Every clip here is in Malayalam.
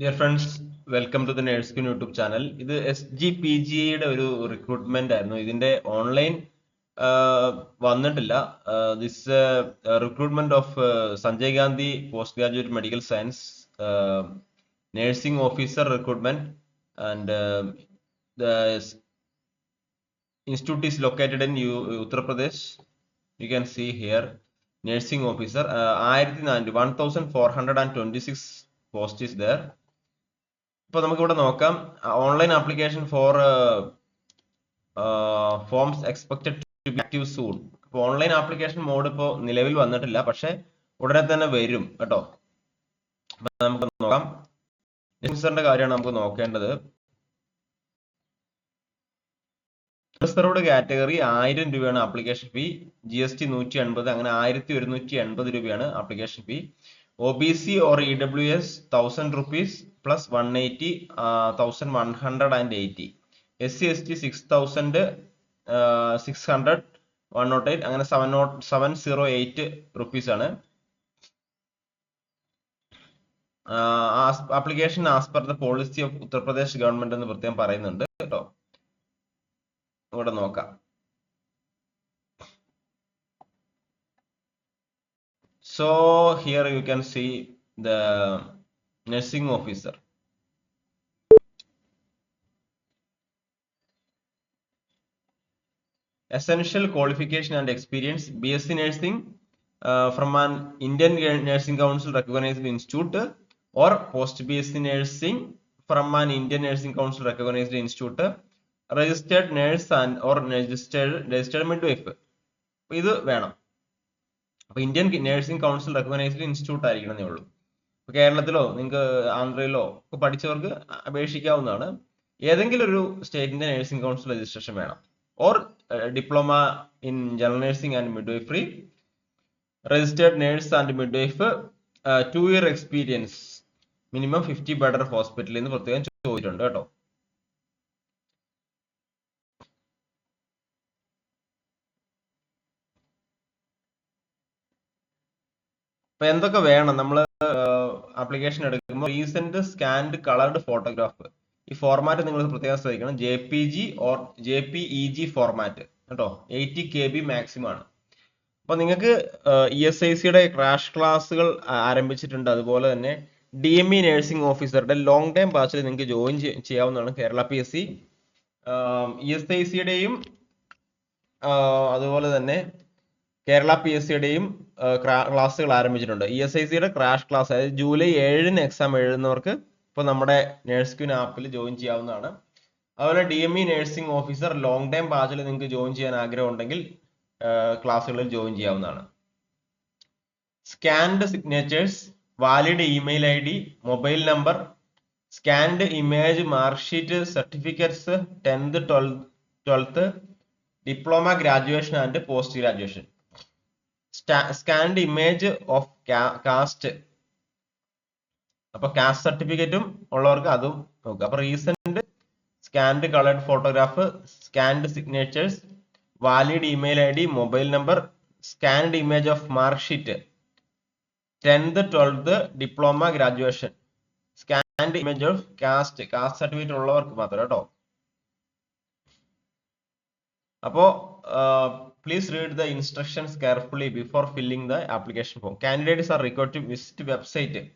Dear friends welcome to the നേഴ്സ്കിൻ YouTube channel ഇത് എസ് ജി പി ജിയുടെ ഒരു റിക്രൂട്ട്മെന്റ് ആയിരുന്നു. ഇതിന്റെ ഓൺലൈൻ വന്നിട്ടില്ല. This recruitment of Sanjay Gandhi post graduate medical science nursing officer recruitment and institute is located in U Uttar Pradesh you can see here nursing officer ആയിരത്തി നാനൂറ്റി one thousand four hundred and twenty six post is there ഇപ്പൊ നമുക്ക് ഇവിടെ നോക്കാം online application for forms expected to be active soon അപ്പോൾ ഓൺലൈൻ ആപ്ലിക്കേഷൻ മോഡ് ഇപ്പോ നിലവിൽ വന്നിട്ടില്ല. പക്ഷെ ഉടനെ തന്നെ വരും കേട്ടോ. നമുക്ക് നോക്കാം. ഓഫീസറിന്റെ കാര്യമാണ് നമുക്ക് നോക്കേണ്ടത്. റിസർവ്ഡ് കാറ്റഗറി ആയിരം രൂപയാണ് application fee G S T നൂറ്റി എൺപത് അങ്ങനെ ആയിരത്തി ഒരുന്നൂറ്റി എൺപത് രൂപയാണ് application fee O B C or E W S thousand rupees plus one eighty thousand one hundred and eighty S C S T six thousand six hundred one nought eight അങ്ങനെ seven nought seven zero eight rupees ആണ്. Application as per the policy of Uttar Pradesh government എന്ന് പ്രത്യേകം പറയുന്നുണ്ട് കേട്ടോ. ഇവിടെ നോക്കാം. So here you can see the nursing officer. Essential qualification and experience BSc nursing uh, from an Indian Nursing Council recognized institute or post BSc nursing from an Indian Nursing Council recognized institute registered nurse and or registered registered midwife ഇത് വേണം അപ്പൊ Indian nursing council recognised institute ആയിരിക്കണമെന്നേ ഉള്ളൂ ഇപ്പൊ കേരളത്തിലോ നിങ്ങൾക്ക് ആന്ധ്രയിലോ ഒക്കെ പഠിച്ചവർക്ക് അപേക്ഷിക്കാവുന്നതാണ്. ഏതെങ്കിലും ഒരു സ്റ്റേറ്റിന്റെ നഴ്സിംഗ് കൗൺസിൽ രജിസ്ട്രേഷൻ വേണം. Or diploma in general nursing and midwifery registered nurse and midwife two year experience minimum fifty bedder ഹോസ്പിറ്റലിൽ നിന്ന് പ്രത്യേകം ചോദിച്ചിട്ടുണ്ട് കേട്ടോ. അപ്പൊ എന്തൊക്കെ വേണം? നമ്മൾ ആപ്ലിക്കേഷൻ എടുക്കുമ്പോൾ റീസെന്റ് സ്കാൻഡ് കളർഡ് ഫോട്ടോഗ്രാഫ് ഈ ഫോർമാറ്റ് നിങ്ങൾ പ്രത്യേകം ശ്രദ്ധിക്കണം. J P G or J P E G format കേട്ടോ? എയ്റ്റി കെ ബി മാക്സിമം ആണ്. അപ്പൊ നിങ്ങൾക്ക് ഇ എസ് ഐ സിയുടെ ക്രാഷ് ക്ലാസ്സുകൾ ആരംഭിച്ചിട്ടുണ്ട്. അതുപോലെ തന്നെ ഡി എം ഇ നഴ്സിംഗ് ഓഫീസറുടെ ലോങ് ടൈം ബാച്ചിൽ നിങ്ങൾക്ക് ജോയിൻ ചെയ്യാവുന്നതാണ് Kerala P S C E S I സിയുടെയും അതുപോലെ തന്നെ കേരള പി എസ് സിയുടെയും ക്ലാസ്സുകൾ ആരംഭിച്ചിട്ടുണ്ട്. ഇ എസ് ഐ സിയുടെ ക്രാഷ് ക്ലാസ് അതായത് ജൂലൈ ഏഴിന് എക്സാം എഴുതുന്നവർക്ക് ഇപ്പോൾ നമ്മുടെ നേഴ്സ് ക്യൂൻ ആപ്പിൽ ജോയിൻ ചെയ്യാവുന്നതാണ്. അതുപോലെ D M E nursing officer long time ബാച്ചിൽ നിങ്ങൾക്ക് ജോയിൻ ചെയ്യാൻ ആഗ്രഹം ഉണ്ടെങ്കിൽ ക്ലാസ്സുകളിൽ ജോയിൻ ചെയ്യാവുന്നതാണ്. Scanned signatures valid email I D mobile number scanned image mark sheet certificates tenth twelfth diploma graduation and post graduation scanned image of caste അപ്പൊ കാസ്റ്റ് സർട്ടിഫിക്കറ്റും ഉള്ളവർക്ക് അതും നോക്കുക. അപ്പൊ recent scanned coloured photograph scanned signatures valid email I D mobile number scanned image of mark sheet tenth twelfth diploma graduation scanned image of caste caste certificate ഉള്ളവർക്ക് മാത്രം കേട്ടോ. അപ്പോ please read the instructions carefully before filling the application form. Candidates are required to visit website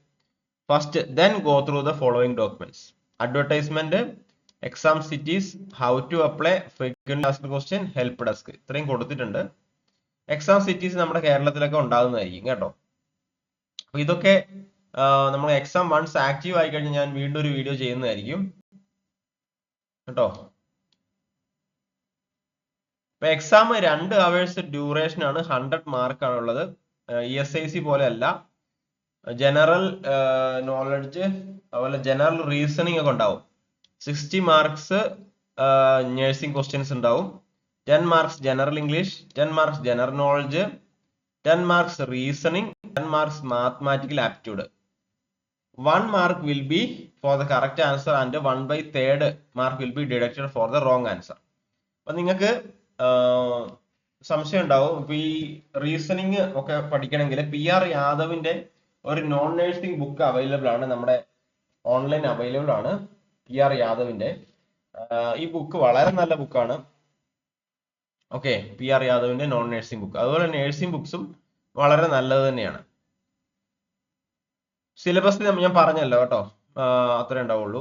first, then go through the following documents. Advertisement, exam cities, how to apply, frequently asked question, help desk. ഇത്രയും കൊടുത്തിട്ടുണ്ട് എക്സാം സിറ്റീസ് നമ്മുടെ കേരളത്തിലൊക്കെ ഉണ്ടാകുന്നതായിരിക്കും കേട്ടോ അപ്പൊ ഇതൊക്കെ നമ്മൾ എക്സാം വൺസ് ആക്റ്റീവ് ആയി കഴിഞ്ഞാൽ ഞാൻ വീണ്ടും ഒരു വീഡിയോ ചെയ്യുന്നതായിരിക്കും കേട്ടോ എക്സാം രണ്ട് അവേഴ്സ് ഡ്യൂറേഷൻ ആണ് ഹൺഡ്രഡ് മാർക്ക് ആണുള്ളത്. ഉള്ളത് ഇ എസ് ഐ സി പോലെ അല്ല ജനറൽ നോളജ് അതുപോലെ ജനറൽ റീസണിങ് ഒക്കെ ഉണ്ടാവും. സിക്സ്റ്റി മാർക്സ് നഴ്സിംഗ് ക്വസ്റ്റ്യൻസ് ഉണ്ടാവും. Ten marks general English ten marks general knowledge ten marks reasoning ten marks mathematical aptitude one mark will be for the correct answer and one by third mark will be deducted for the wrong answer അപ്പൊ നിങ്ങൾക്ക് സംശയം ഉണ്ടാവും. ഇപ്പൊ ഈ റീസണിങ് ഒക്കെ പഠിക്കണമെങ്കിൽ പി ആർ യാദവിന്റെ ഒരു നോൺ നേഴ്സിംഗ് ബുക്ക് അവൈലബിൾ ആണ്. നമ്മുടെ ഓൺലൈൻ അവൈലബിൾ ആണ് പി ആർ യാദവിന്റെ. ഈ ബുക്ക് വളരെ നല്ല ബുക്കാണ് ഓക്കെ പി ആർ യാദവിന്റെ നോൺ നേഴ്സിംഗ് ബുക്ക് അതുപോലെ നേഴ്സിംഗ് ബുക്സും വളരെ നല്ലത് തന്നെയാണ്. സിലബസ് ഞാൻ പറഞ്ഞല്ലോ കേട്ടോ. അത്രേ ഉണ്ടാവുള്ളൂ.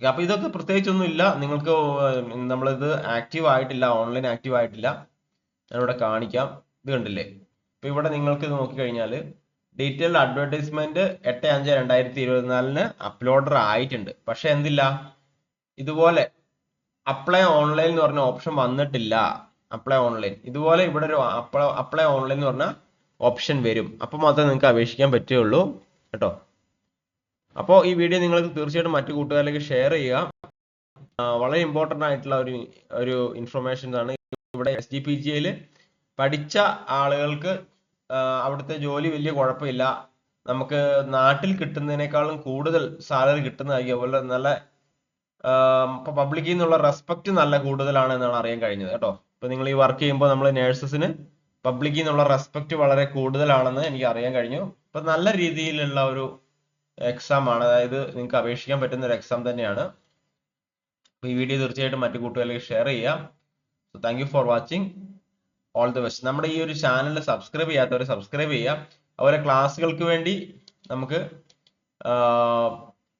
ഓക്കെ അപ്പൊ ഇതൊക്കെ പ്രത്യേകിച്ചൊന്നും ഇല്ല. നിങ്ങൾക്ക് നമ്മളിത് ആക്റ്റീവ് ആയിട്ടില്ല ഓൺലൈൻ ആക്റ്റീവ് ആയിട്ടില്ല. ഞാനിവിടെ കാണിക്കാം. ഇത് കണ്ടില്ലേ? ഇപ്പൊ ഇവിടെ നിങ്ങൾക്ക് ഇത് നോക്കിക്കഴിഞ്ഞാൽ ഡീറ്റെയിൽഡ് അഡ്വർടൈസ്മെന്റ് എട്ട് അഞ്ച് രണ്ടായിരത്തി ഇരുപത്തിനാലിന് അപ്ലോഡർ ആയിട്ടുണ്ട്. പക്ഷെ എന്തില്ല? ഇതുപോലെ അപ്ലൈ ഓൺലൈൻ എന്ന് പറഞ്ഞ ഓപ്ഷൻ വന്നിട്ടില്ല. അപ്ലൈ ഓൺലൈൻ ഇതുപോലെ ഇവിടെ ഒരു അപ്ലൈ ഓൺലൈൻ എന്ന് പറഞ്ഞ ഓപ്ഷൻ വരും. അപ്പൊ മാത്രമേ നിങ്ങൾക്ക് അപേക്ഷിക്കാൻ പറ്റുകയുള്ളൂ. കേട്ടോ? അപ്പോൾ ഈ വീഡിയോ നിങ്ങൾക്ക് തീർച്ചയായിട്ടും മറ്റു കൂട്ടുകാരിലേക്ക് ഷെയർ ചെയ്യുക. വളരെ ഇമ്പോർട്ടന്റ് ആയിട്ടുള്ള ഒരു ഒരു ഇൻഫർമേഷൻ ആണ് ഇവിടെ എസ് ജി പി ജിയിൽ പഠിച്ച ആളുകൾക്ക് അവിടുത്തെ ജോലി വലിയ കുഴപ്പമില്ല. നമുക്ക് നാട്ടിൽ കിട്ടുന്നതിനേക്കാളും കൂടുതൽ സാലറി കിട്ടുന്നതായിരിക്കും. അതുപോലെ നല്ല പബ്ലിക്കിൽ നിന്നുള്ള റെസ്പെക്ട് നല്ല കൂടുതലാണ് എന്നാണ് അറിയാൻ കഴിഞ്ഞത് കേട്ടോ. ഇപ്പൊ നിങ്ങൾ ഈ വർക്ക് ചെയ്യുമ്പോൾ നമ്മൾ നേഴ്സസിന് പബ്ലിക്കിൽ നിന്നുള്ള റെസ്പെക്ട് വളരെ കൂടുതലാണെന്ന് എനിക്ക് അറിയാൻ കഴിഞ്ഞു. ഇപ്പൊ നല്ല രീതിയിലുള്ള ഒരു എക്സാം ആണ്. അതായത് നിങ്ങൾക്ക് അപേക്ഷിക്കാൻ പറ്റുന്ന ഒരു എക്സാം തന്നെയാണ്. ഈ വീഡിയോ തീർച്ചയായിട്ടും മറ്റു കൂട്ടുകാരിലേക്ക് ഷെയർ ചെയ്യാം. So thank you for watching all the best നമ്മുടെ ഈ ഒരു ചാനൽ സബ്സ്ക്രൈബ് ചെയ്യാത്തവർ സബ്സ്ക്രൈബ് ചെയ്യുക. അതുപോലെ ക്ലാസ്സുകൾക്ക് വേണ്ടി നമുക്ക്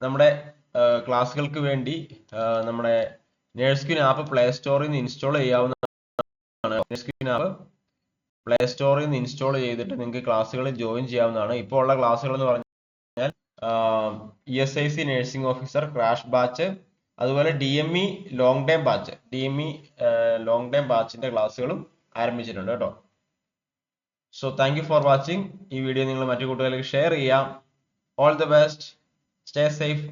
നമ്മുടെ ക്ലാസ്സുകൾക്ക് വേണ്ടി നമ്മുടെ നേഴ്സ്ക്യൂൻ ആപ്പ് പ്ലേ സ്റ്റോറിൽ നിന്ന് ഇൻസ്റ്റാൾ ചെയ്യാവുന്നതാണ്. നേഴ്സ്ക്യൂൻ ആപ്പ് പ്ലേ സ്റ്റോറിൽ നിന്ന് ഇൻസ്റ്റാൾ ചെയ്തിട്ട് നിങ്ങൾക്ക് ക്ലാസ്സുകളിൽ ജോയിൻ ചെയ്യാവുന്നതാണ്. ഇപ്പോൾ ഉള്ള ക്ലാസ്സുകൾ എന്ന് പറഞ്ഞാൽ E S I C nursing officer crash batch അതുപോലെ D M E long time batch D M E long time ബാച്ചിന്റെ ക്ലാസ്സുകളും ആരംഭിച്ചിട്ടുണ്ട് കേട്ടോ. So thank you for watching ഈ വീഡിയോ നിങ്ങൾ മറ്റു കൂട്ടുകാർക്ക് ഷെയർ ചെയ്യാം. All the best stay safe